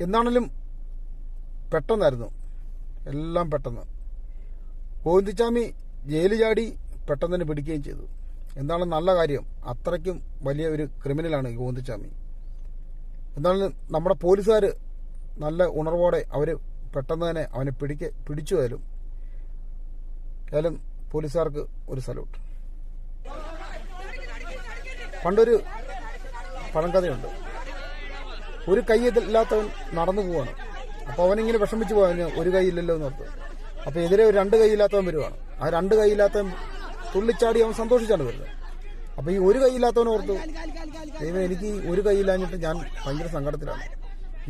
എന്നാണെങ്കിലും പെട്ടെന്നായിരുന്നു. എല്ലാം പെട്ടെന്ന്. ഗോവിന്ദച്ചാമി ജയിലിൽ ചാടി പെട്ടെന്ന് തന്നെ പിടിക്കുകയും ചെയ്തു. എന്താണ് നല്ല കാര്യം. അത്രയ്ക്കും വലിയ ഒരു ക്രിമിനലാണ് ഈ ഗോവിന്ദച്ചാമി എന്നാലും നമ്മുടെ പോലീസുകാർ നല്ല ഉണർവോടെ അവർ പെട്ടെന്ന് തന്നെ അവനെ പിടിക്ക പിടിച്ചു ആയാലും ഏതായാലും പോലീസുകാർക്ക് ഒരു സല്യൂട്ട്. പണ്ടൊരു പഴങ്കഥയുണ്ട്. ഒരു കൈ ഇല്ലാത്തവൻ നടന്നു പോവാണ്. അപ്പോൾ അവനിങ്ങനെ വിഷമിച്ചു പോവാൻ ഒരു കൈ ഇല്ലല്ലോ എന്ന് ഓർത്ത്. അപ്പോൾ എതിരെ ഒരു രണ്ട് കൈയില്ലാത്തവൻ വരുവാണ്. ആ രണ്ട് കൈയില്ലാത്തവൻ തുള്ളിച്ചാടി അവൻ സന്തോഷിച്ചാണ് വരുന്നത്. അപ്പോൾ ഈ ഒരു കൈയില്ലാത്തവൻ ഓർത്തു ദൈവം എനിക്ക് ഒരു കൈയില്ലാഞ്ഞിട്ട് ഞാൻ ഭയങ്കര സങ്കടത്തിലാണ്.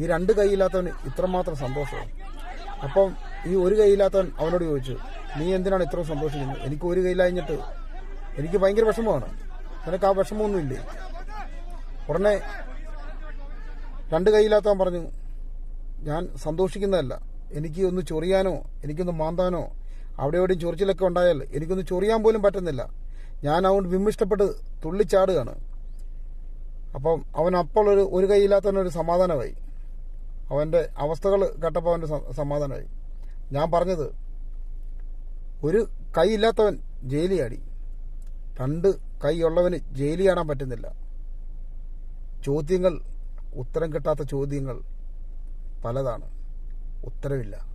ഈ രണ്ട് കൈയില്ലാത്തവന് ഇത്രമാത്രം സന്തോഷമാണ്. അപ്പം ഈ ഒരു കൈയില്ലാത്തവൻ അവനോട് ചോദിച്ചു നീ എന്തിനാണ് ഇത്ര സന്തോഷിക്കുന്നത്? എനിക്ക് ഒരു കൈയില്ലാഞ്ഞിട്ട് എനിക്ക് ഭയങ്കര വിഷമമാണ്. നിനക്ക് ആ വിഷമമൊന്നുമില്ലേ? ഉടനെ രണ്ട് കൈയില്ലാത്തവൻ പറഞ്ഞു. ഞാൻ സന്തോഷിക്കുന്നതല്ല. എനിക്ക് ഒന്ന് ചൊറിയാനോ എനിക്കൊന്ന് മാന്താനോ അവിടെ എവിടെയും ചൊറിച്ചിലൊക്കെ ഉണ്ടായാൽ എനിക്കൊന്ന് ചൊറിയാൻ പോലും പറ്റുന്നില്ല. ഞാൻ അതുകൊണ്ട് വിമ്മിഷ്ടപ്പെട്ട് തുള്ളിച്ചാടുകയാണ്. അപ്പം അവൻ അപ്പോൾ ഒരു ഒരു കൈയില്ലാത്തവനൊരു സമാധാനമായി. അവന്റെ അവസ്ഥകൾ കേട്ടപ്പോൾ അവന്റെ സമാധാനമായി. ഞാൻ പറഞ്ഞത് ഒരു കൈയില്ലാത്തവൻ ജയിലിയാടി. രണ്ട് കൈയുള്ളവന് ജയിലിയാടാൻ പറ്റുന്നില്ല. ചോദ്യങ്ങൾ ഉത്തരം കിട്ടാത്ത ചോദ്യങ്ങൾ പലതാണ്. ഉത്തരവില്ല.